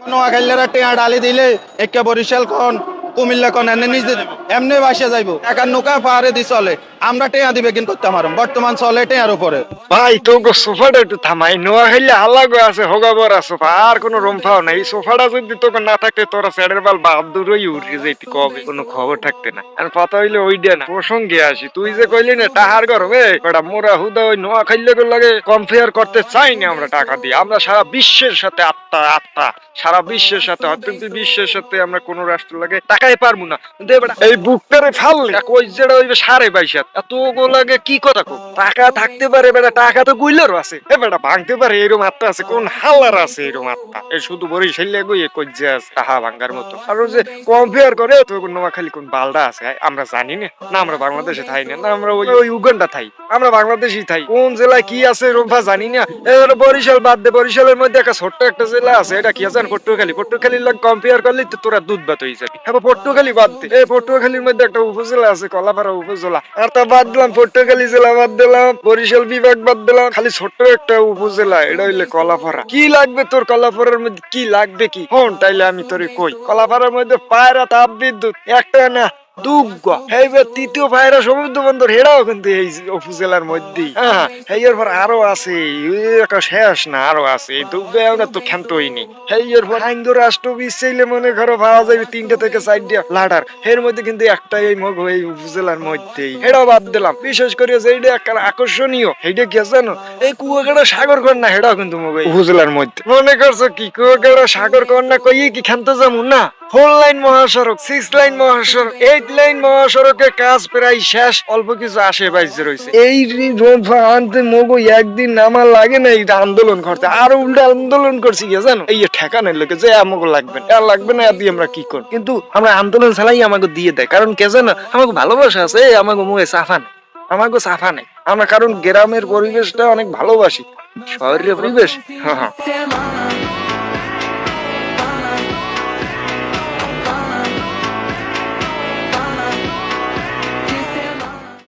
নোয়াখালীরা টেয়া ডালি দিলে একে বরিশাল কন কুমিল্লা কন নিজে এমনি বাসে যাইবো। একার নৌকা পাহাড়ে দি চলে। আমরা টেয়া দিবে কিন্তু পারো বর্তমান চলে টেয়ার উপরে। ভাই তো গো সোফাটা একটু থামাই। নোয়া খাইলে আলাগো আছে হোগাবর আছে আর কোনো রমফাও নাই। এই সোফাটা যদি তোকে না থাকতে, তোরা স্যারের বাল বাপ দূরই উঠে যেতে। কবে কোনো খবর থাকতে না। আর কথা হইলে ওই না। প্রসঙ্গে আসি। তুই যে কইলি না টাহার গরমে বেটা মোরা হুদা ওই নোয়া খাইলে লাগে কম্পেয়ার করতে চাই না আমরা টাকা দিয়ে। আমরা সারা বিশ্বের সাথে আত্মা আত্মা। সারা বিশ্বের সাথে, অত্যন্ত বিশ্বের সাথে আমরা কোন রাষ্ট্র লাগে পারব না। দে বেটা। এই বুকটারে ফাললে। কই যেটা ওই সাড়ে বাইশ হাত। এত লাগে কি কথা কো? টাকা থাকতে পারে বেটা টাকা তো আছে। এ বেটা ভাঙতে পারে এরকম আছে। কোন হালার আছে এরকম এ শুধু বরিশালে গিয়ে কজ্জে আছে? টাহা ভাঙ্গার মতো। আর যে কম্পেয়ার করে তো নোয়াখালী কোন বালডা আছে। আমরা জানি না। না আমরা বাংলাদেশে থাই না না আমরা ওই ওই উগান্ডা থাই। আমরা বাংলাদেশই থাই। কোন জেলায় কি আছে রোফা জানি না। এবার বরিশাল বাদ দে, বরিশালের মধ্যে একটা ছোট্ট একটা জেলা আছে, এটা কি আছে পটুয়াখালী পটুয়াখালীর লাগে কম্পেয়ার করলে তো তোরা দুধ ভাত হয়ে যাবি। হ্যাঁ পটুয়াখালী বাদ দে। এই পটুয়াখালীর মধ্যে একটা উপজেলা আছে, কলাপাড়া উপজেলা। আর তা বাদ দিলাম পটুয়াখালী জেলা বাদ দিলাম, বরিশাল বিভাগ বাদ দিলাম। খালি ছোট্ট একটা উপজেলা, এটা হইলে কলাপাড়া। কি লাগবে তোর কলাপাড়ার মধ্যে? কি লাগবে কি? হন, তাইলে আমি তোরে কই। কলাপাড়ার মধ্যে পায়রা, তাপ বিদ্যুৎ, একটা না। হ্যাঁ হেয়ার পর আরও আছে শেষ না, আরও আছে। দুগ্গে আমরা তো ক্ষান্ত হইনি হেয়ার পর আইন্দ রাষ্ট্র বিশ্বাইলে করো পাওয়া যাবে তিনটা থেকে চারটা লাডার এর মধ্যে কিন্তু একটা এই মগ এই উপজেলার বাদ দিলাম। বিশেষ করে একটা আকর্ষণীয় সেইটা কি জানো? এই কুয়াকাটা সাগর কন্যা হেটাও কিন্তু উপজেলার মধ্যে। মনে করছ কি, কুয়াকাটা সাগর কন্যা কই কি ক্ষান্ত যাব না? ফোর লাইন মহাসড়ক সিক্স লাইন মহাসড়ক এইট লাইন মহাসড়কের কাজ প্রায় শেষ, অল্প কিছু বাইজে রয়েছে। এই আনতে মগো একদিন নামা লাগে না এটা আন্দোলন করতে। আর উল্টা আন্দোলন করছি কি জানো? এই ঠেকানোর লোকে যে আমাকে লাগবে আর লাগবে না দিয়ে আমরা কি করব? কিন্তু আমরা আন্দোলন চালাই আমাকে দিয়ে দেয়। কারণ কে জানো, আমাকে ভালোবাসা আছে আমাকে মুখে সাফা নেই। আমাকে সাফা নেই। আমরা কারণ গ্রামের পরিবেশটা অনেক ভালোবাসি। শহরের পরিবেশ? হ্যাঁ হ্যাঁ।